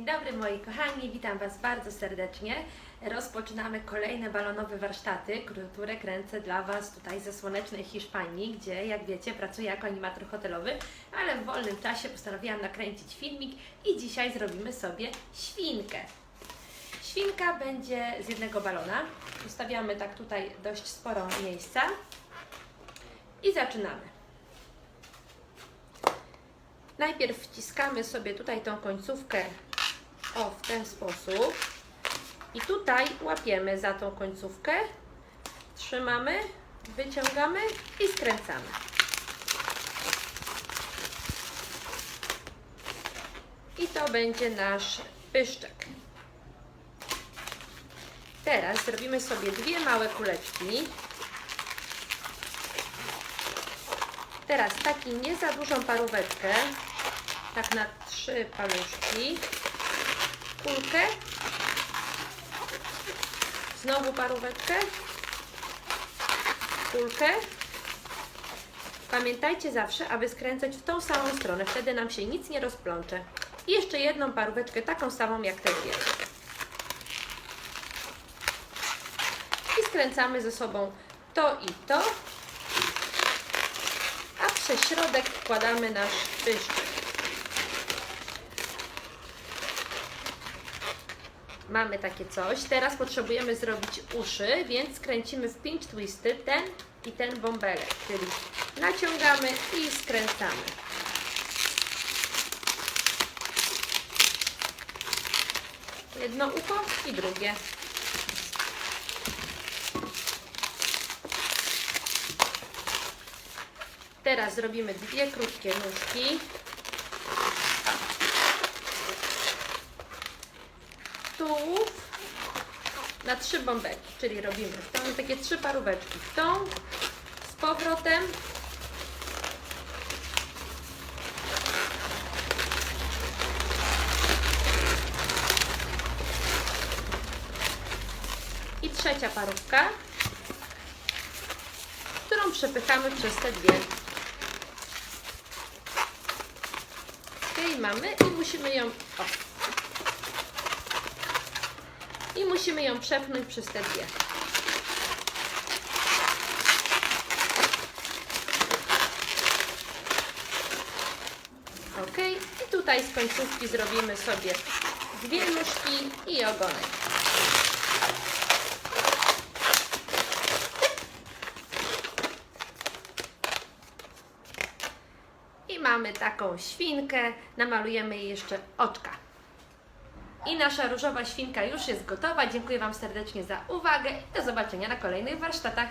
Dzień dobry moi kochani, witam Was bardzo serdecznie. Rozpoczynamy kolejne balonowe warsztaty, które kręcę dla Was tutaj ze słonecznej Hiszpanii, gdzie jak wiecie pracuję jako animator hotelowy, ale w wolnym czasie postanowiłam nakręcić filmik i dzisiaj zrobimy sobie świnkę. Świnka będzie z jednego balona. Ustawiamy tak tutaj dość sporo miejsca i zaczynamy. Najpierw wciskamy sobie tutaj tą końcówkę o w ten sposób i tutaj łapiemy za tą końcówkę, trzymamy, wyciągamy i skręcamy. I to będzie nasz pyszczek. Teraz zrobimy sobie dwie małe kuleczki. Teraz taki nie za dużą paróweczkę, tak na trzy paluszki, kulkę, znowu paróweczkę, kulkę. Pamiętajcie zawsze, aby skręcać w tą samą stronę, wtedy nam się nic nie rozplącze. I jeszcze jedną paróweczkę, taką samą jak te dwie. I skręcamy ze sobą to i to a przez środek wkładamy nasz pyszczek. Mamy takie coś. Teraz potrzebujemy zrobić uszy, więc kręcimy w pinch twisty ten i ten bąbelek, czyli naciągamy i skręcamy. Jedno ucho i drugie. Teraz zrobimy dwie krótkie nóżki. Tułów na trzy bąbelki, czyli robimy w tą, takie trzy paróweczki. W tą, z powrotem. I trzecia parówka, którą przepychamy przez te dwie. I mamy i musimy ją. O. I musimy ją przepchnąć przez te dwie. Ok, i tutaj z końcówki zrobimy sobie dwie nóżki i ogonek. I mamy taką świnkę, namalujemy jej jeszcze oczka. I nasza różowa świnka już jest gotowa. Dziękuję Wam serdecznie za uwagę i do zobaczenia na kolejnych warsztatach.